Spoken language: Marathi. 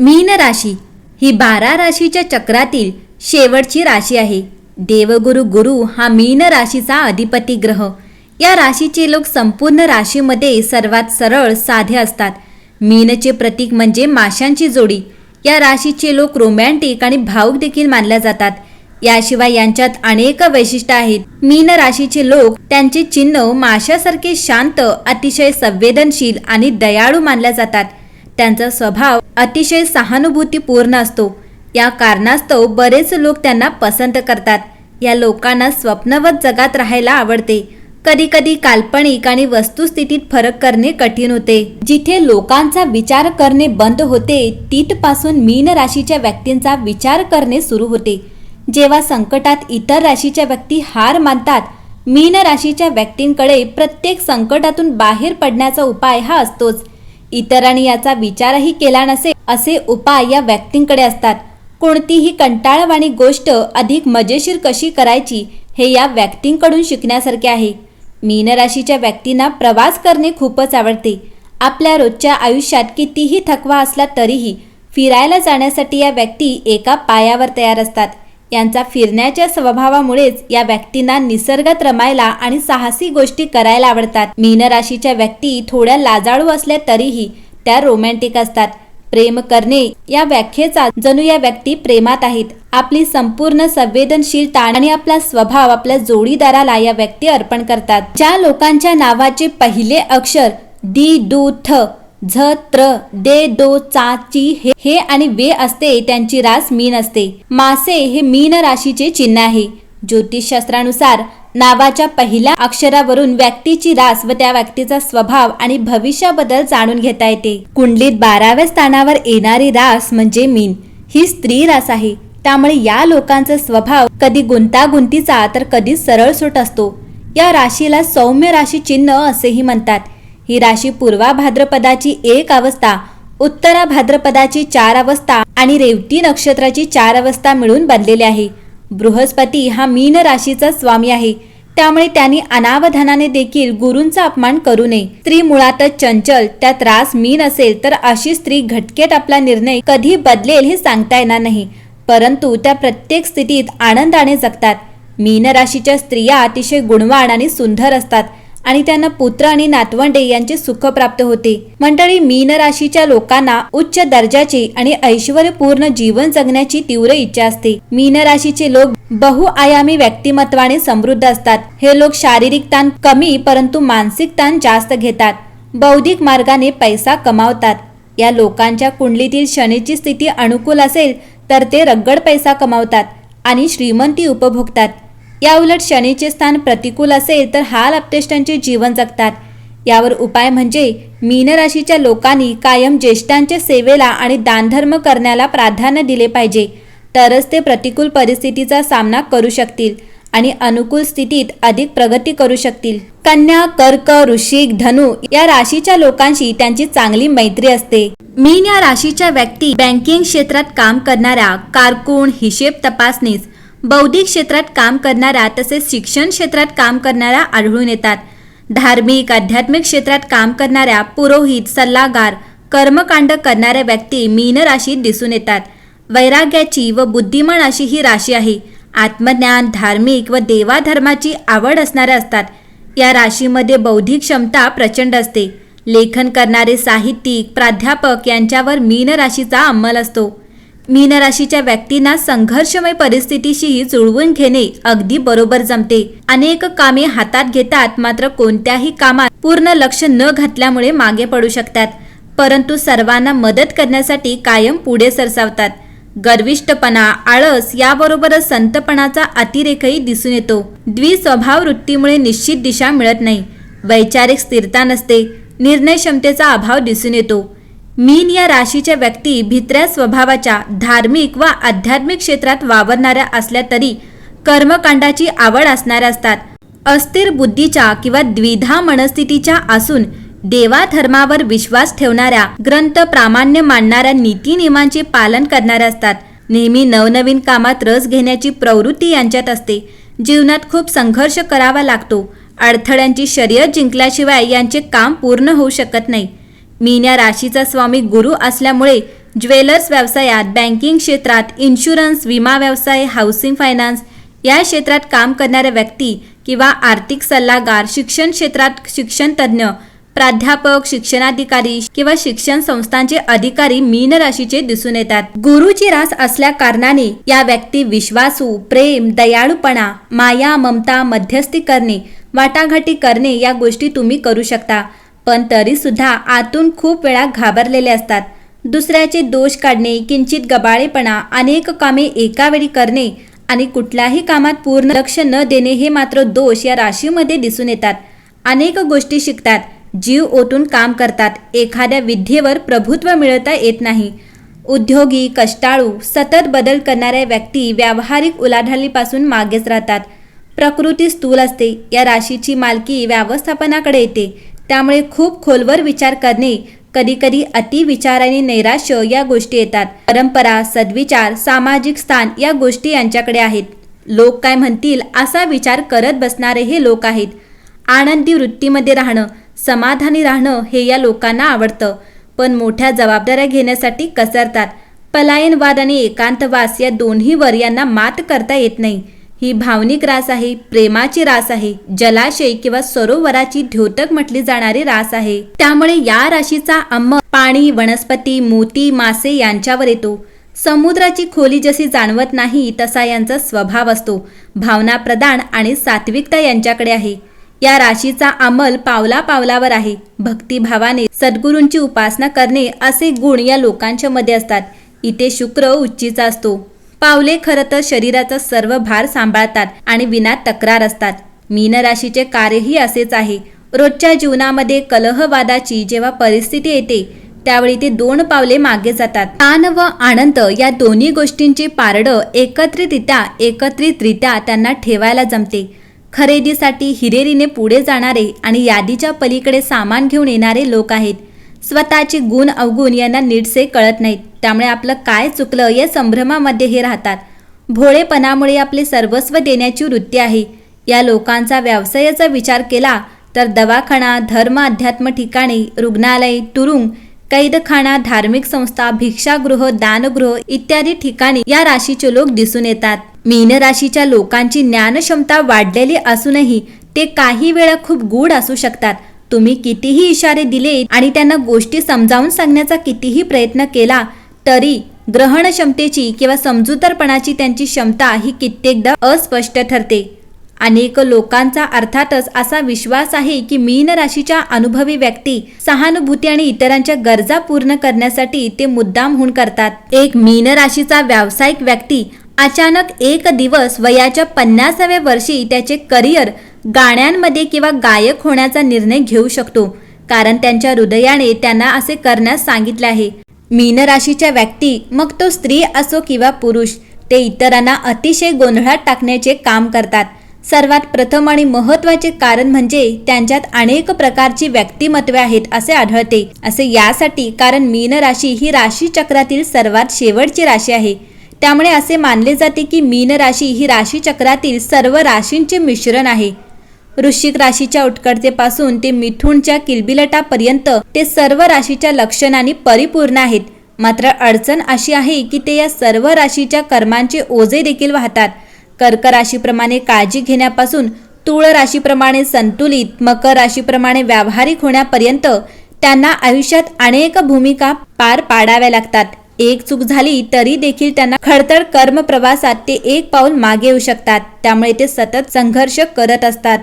मीन राशी ही बारा राशीच्या चक्रातील शेवटची राशी आहे. देवगुरु गुरु हा मीन राशीचा अधिपती ग्रह. या राशीचे लोक संपूर्ण राशीमध्ये सर्वात सरळ साधे असतात. मीनचे प्रतीक म्हणजे माशांची जोडी. या राशीचे लोक रोमॅन्टिक आणि भावुक देखील मानल्या जातात. याशिवाय यांच्यात अनेक वैशिष्ट्य आहेत. मीन राशीचे लोक त्यांचे चिन्ह माशासारखे शांत अतिशय संवेदनशील आणि दयाळू मानल्या जातात. त्यांचा स्वभाव अतिशय सहानुभूतीपूर्ण असतो. या कारणास्तव बरेच लोक त्यांना पसंत करतात. या लोकांना स्वप्नवत जगात राहायला आवडते. कधी कधी काल्पनिक आणि वस्तुस्थितीत फरक करणे कठीण होते. जिथे लोकांचा विचार करणे बंद होते तिथपासून मीन राशीच्या व्यक्तींचा विचार करणे सुरू होते. जेव्हा संकटात इतर राशीच्या व्यक्ती हार मानतात मीन राशीच्या व्यक्तींकडे प्रत्येक संकटातून बाहेर पडण्याचा उपाय हा असतोच. इतरांनी याचा विचारही केला नसेल असे उपाय या व्यक्तींकडे असतात. कोणतीही कंटाळवाणी गोष्ट अधिक मजेशीर कशी करायची हे या व्यक्तींकडून शिकण्यासारखे आहे. मीनराशीच्या व्यक्तींना प्रवास करणे खूपच आवडते. आपल्या रोजच्या आयुष्यात कितीही थकवा असला तरीही फिरायला जाण्यासाठी या व्यक्ती एका पायावर तयार असतात. यांचा फिरण्याच्या स्वभावामुळेच या व्यक्तींना निसर्गात रमायला आणि साहसी गोष्टी करायला आवडतात. मीन राशीच्या व्यक्ती थोड्या लाजाळू असल्या तरीही त्या रोमॅन्टिक असतात. प्रेम करणे या व्याख्येचा जणू या व्यक्ती प्रेमात आहेत. आपली संपूर्ण संवेदनशीलता आणि आपला स्वभाव आपल्या जोडीदाराला या व्यक्ती अर्पण करतात. ज्या लोकांच्या नावाचे पहिले अक्षर दी दू थ झ त्र दे दो चा ची हे हे आणि वे असते त्यांची रास मीन असते. मासे हे मीन राशीचे चिन्ह आहे. ज्योतिषशास्त्रानुसार नावाच्या पहिल्या अक्षरावरून व्यक्तीची रास व त्या व्यक्तीचा स्वभाव आणि भविष्याबद्दल जाणून घेता येते. कुंडलीत बाराव्या स्थानावर येणारी रास म्हणजे मीन. ही स्त्री रास आहे. त्यामुळे या लोकांचा स्वभाव कधी गुंतागुंतीचा तर कधी सरळसोट असतो. या राशीला सौम्य राशी चिन्ह असेही म्हणतात. ही राशी पूर्वा भाद्रपदाची एक अवस्था उत्तरा भाद्रपदाची चार अवस्था आणि रेवती नक्षत्राची चार अवस्था मिळून बनलेली आहे. बृहस्पती हा मीन राशीचा स्वामी आहे. त्यामुळे त्यांनी अनावधानाने देखील गुरूंचा अपमान करू नये. स्त्री मुळातच चंचल त्यात रास मीन असेल तर अशी स्त्री घटकेत आपला निर्णय कधी बदलेल हे सांगता येणार नाही. परंतु त्या प्रत्येक स्थितीत आनंदाने जगतात. मीन राशीच्या स्त्रिया अतिशय गुणवान आणि सुंदर असतात. आणि त्यांना पुत्र आणि नातवंडे यांचे सुख प्राप्त होते. मंडळी मीन राशीच्या लोकांना उच्च दर्जाचे आणि ऐश्वर्यपूर्ण जीवन जगण्याची तीव्र इच्छा असते. मीन राशीचे लोक बहुआयामी व्यक्तिमत्वाने समृद्ध असतात. हे लोक शारीरिक ताण कमी परंतु मानसिक ताण जास्त घेतात. बौद्धिक मार्गाने पैसा कमावतात. या लोकांच्या कुंडलीतील शनीची स्थिती अनुकूल असेल तर ते रगड पैसा कमावतात आणि श्रीमंती उपभोगतात. याउलट शनीचे स्थान प्रतिकूल असेल तर हाल अपतेष्टांचे जीवन जगतात. यावर उपाय म्हणजे मीन राशीच्या लोकांनी कायम ज्येष्ठांच्या सेवेला आणि दानधर्म करण्याला प्राधान्य दिले पाहिजे. तरच ते प्रतिकूल परिस्थितीचा सामना करू शकतील आणि अनुकूल स्थितीत अधिक प्रगती करू शकतील. कन्या कर्क ऋषिक धनु या राशीच्या लोकांशी त्यांची चांगली मैत्री असते. मीन या राशीच्या व्यक्ती बँकिंग क्षेत्रात काम करणाऱ्या कारकून हिशेब तपासणीस बौद्धिक क्षेत्रात काम करणाऱ्या तसेच शिक्षण क्षेत्रात काम करणाऱ्या आढळून येतात. धार्मिक आध्यात्मिक क्षेत्रात काम करणाऱ्या पुरोहित सल्लागार कर्मकांड करणाऱ्या व्यक्ती मीन राशीत दिसून येतात. वैराग्याची व बुद्धिमान अशी ही राशी आहे. आत्मज्ञान धार्मिक व देवाधर्माची आवड असणाऱ्या असतात. या राशीमध्ये बौद्धिक क्षमता प्रचंड असते. लेखन करणारे साहित्यिक प्राध्यापक यांच्यावर मीन राशीचा अंमल असतो. मीन राशीच्या व्यक्तींना संघर्षमय परिस्थितीशी जुळवून घेणे अगदी बरोबर जमते. अनेक कामे हातात घेतात मात्र कोणत्याही कामात पूर्ण लक्ष न घातल्यामुळे मागे पडू शकतात. परंतु सर्वांना मदत करण्यासाठी कायम पुढे सरसावतात. गर्विष्टपणा आळस याबरोबरच संतपणाचा अतिरेकही दिसून येतो. द्विस्वभाव वृत्तीमुळे निश्चित दिशा मिळत नाही. वैचारिक स्थिरता नसते. निर्णय क्षमतेचा अभाव दिसून येतो. मीन या राशीच्या व्यक्ती भित्र्या स्वभावाच्या धार्मिक व आध्यात्मिक क्षेत्रात वावरणाऱ्या असल्या तरी कर्मकांडाची आवड असणाऱ्या असतात. अस्थिर बुद्धीच्या किंवा द्विधा मनस्थितीच्या असून देवा धर्मावर विश्वास ठेवणाऱ्या ग्रंथ प्रामाण्य मानणाऱ्या नीतीनियमांचे पालन करणाऱ्या असतात. नेहमी नवनवीन कामात रस घेण्याची प्रवृत्ती यांच्यात असते. जीवनात खूप संघर्ष करावा लागतो. अडथळ्यांची शर्यत जिंकल्याशिवाय यांचे काम पूर्ण होऊ शकत नाही. मीन या राशीचा स्वामी गुरु असल्यामुळे ज्वेलर्स व्यवसायात बँकिंग क्षेत्रात इन्शुरन्स विमा व्यवसाय हाऊसिंग फायनान्स या क्षेत्रात काम करणाऱ्या व्यक्ती किंवा आर्थिक सल्लागार शिक्षण क्षेत्रात शिक्षण तज्ज्ञ प्राध्यापक शिक्षणाधिकारी किंवा शिक्षण संस्थांचे अधिकारी मीन राशीचे दिसून येतात. गुरुची रास असल्या कारणाने या व्यक्ती विश्वासू प्रेम दयाळूपणा माया ममता मध्यस्थी करणे वाटाघाटी करणे या गोष्टी तुम्ही करू शकता. पण तरीसुद्धा आतून खूप वेळा घाबरलेले असतात. दुसऱ्याचे दोष काढणे किंचित गबाळेपणा अनेक कामे एकावेळी करणे आणि कुठल्याही कामात पूर्ण लक्ष न देणे हे मात्र दोष या राशीमध्ये दिसून येतात. अनेक गोष्टी शिकतात. जीव ओतून काम करतात. एखाद्या विद्येवर प्रभुत्व मिळवता येत नाही. उद्योगी कष्टाळू सतत बदल करणाऱ्या व्यक्ती व्यावहारिक उलाढालीपासून मागेच राहतात. प्रकृती स्थूल असते. या राशीची मालकी व्यवस्थापनाकडे येते. त्यामुळे खूप खोलवर विचार करणे कधीकधी अतिविचार आणि नैराश्य या गोष्टी येतात. परंपरा सद्विचार सामाजिक स्थान या गोष्टी यांच्याकडे आहेत. लोक काय म्हणतील असा विचार करत बसणारे हे लोक आहेत. आनंदी वृत्तीमध्ये राहणं समाधानी राहणं हे या लोकांना आवडतं. पण मोठ्या जबाबदाऱ्या घेण्यासाठी कसरतात. पलायनवाद आणि एकांतवास या दोन्हीवर यांना मात करता येत नाही. ही भावनिक रास आहे प्रेमाची रास आहे जलाशय किंवा सरोवराची द्योतक म्हटली जाणारी रास आहे. त्यामुळे या राशीचा अंम पाणी वनस्पती मोती मासे यांच्यावर येतो. समुद्राची खोली जशी जाणवत नाही तसा यांचा स्वभाव असतो. भावना प्रदान आणि सात्विकता यांच्याकडे आहे. या राशीचा अंमल पावला पावलावर आहे. भक्तिभावाने सद्गुरूंची उपासना करणे असे गुण या लोकांच्या मध्ये असतात. इथे शुक्र उच्चीचा असतो. पावले खरं तर शरीराचा सर्व भार सांभाळतात आणि विना तक्रार असतात. मीन राशीचे कार्यही असेच आहे. रोजच्या जीवनामध्ये कलहवादाची जेव्हा परिस्थिती येते त्यावेळी ते दोन पावले मागे जातात. ताण व आनंद या दोन्ही गोष्टींची पारडं एकत्रितरित्या एकत्रितरित्या त्यांना ठेवायला जमते. खरेदीसाठी हिरेरीने पुढे जाणारे आणि यादीच्या पलीकडे सामान घेऊन येणारे लोक आहेत. स्वतःची गुण अवगुण यांना नीटसे कळत नाहीत. त्यामुळे आपलं काय चुकलं या संभ्रमामध्ये हे राहतात. भोळेपणामुळे आपले सर्वस्व देण्याची वृत्ती आहे. या लोकांचा व्यवसायाचा विचार केला तर दवाखाना धर्म अध्यात्म ठिकाणे रुग्णालय तुरुंग कैदखाना धार्मिक संस्था भिक्षागृह दानगृह इत्यादी ठिकाणी या राशीचे लोक दिसून येतात. मीन राशीच्या लोकांची ज्ञानक्षमता वाढलेली असूनही ते काही वेळा खूप गूढ असू शकतात. तुम्ही कितीही इशारे दिले आणि त्यांना गोष्टी समजावून सांगण्याचा कितीही प्रयत्न केला तरी ग्रहण क्षमतेची किंवा समजूतरपणाची त्यांची क्षमता ही कित्येकदा अस्पष्ट ठरते. अनेक लोकांचा अर्थातच असा विश्वास आहे की मीन राशीच्या अनुभवी व्यक्ती सहानुभूती आणि इतरांच्या गरजा पूर्ण करण्यासाठी ते मुद्दामहून करतात. एक मीन राशीचा व्यावसायिक व्यक्ती अचानक एक दिवस वयाच्या पन्नासाव्या वर्षी त्याचे करिअर गाण्यांमध्ये किंवा गायक होण्याचा निर्णय घेऊ शकतो कारण त्यांच्या हृदयाने त्यांना असे करण्यास सांगितले आहे. मीन राशीच्या व्यक्ती मग तो स्त्री असो किंवा पुरुष ते इतरांना अतिशय गोंधळात टाकण्याचे काम करतात. सर्वात प्रथम आणि महत्त्वाचे कारण म्हणजे त्यांच्यात अनेक प्रकारची व्यक्तिमत्वे आहेत असे आढळते. असे यासाठी कारण मीन राशी ही राशी चक्रातील सर्वात शेवटची राशी आहे. त्यामुळे असे मानले जाते की मीन राशी ही राशी चक्रातील सर्व राशींचे मिश्रण आहे. वृश्चिक राशीच्या उत्कटतेपासून ते मिथुनच्या किलबिलटापर्यंत ते सर्व राशीच्या लक्षणांनी परिपूर्ण आहेत. मात्र अडचण अशी आहे की ते या सर्व राशीच्या कर्मांचे ओझे देखील वाहतात. कर्क राशीप्रमाणे काळजी घेण्यापासून तुळ राशीप्रमाणे संतुलित मकर राशीप्रमाणे व्यावहारिक होण्यापर्यंत त्यांना आयुष्यात अनेक भूमिका पार पाडाव्या लागतात. एक चूक झाली तरी देखील त्यांना खडतर कर्म प्रवासात ते एक पाऊल मागे येऊ शकतात. त्यामुळे ते सतत संघर्ष करत असतात.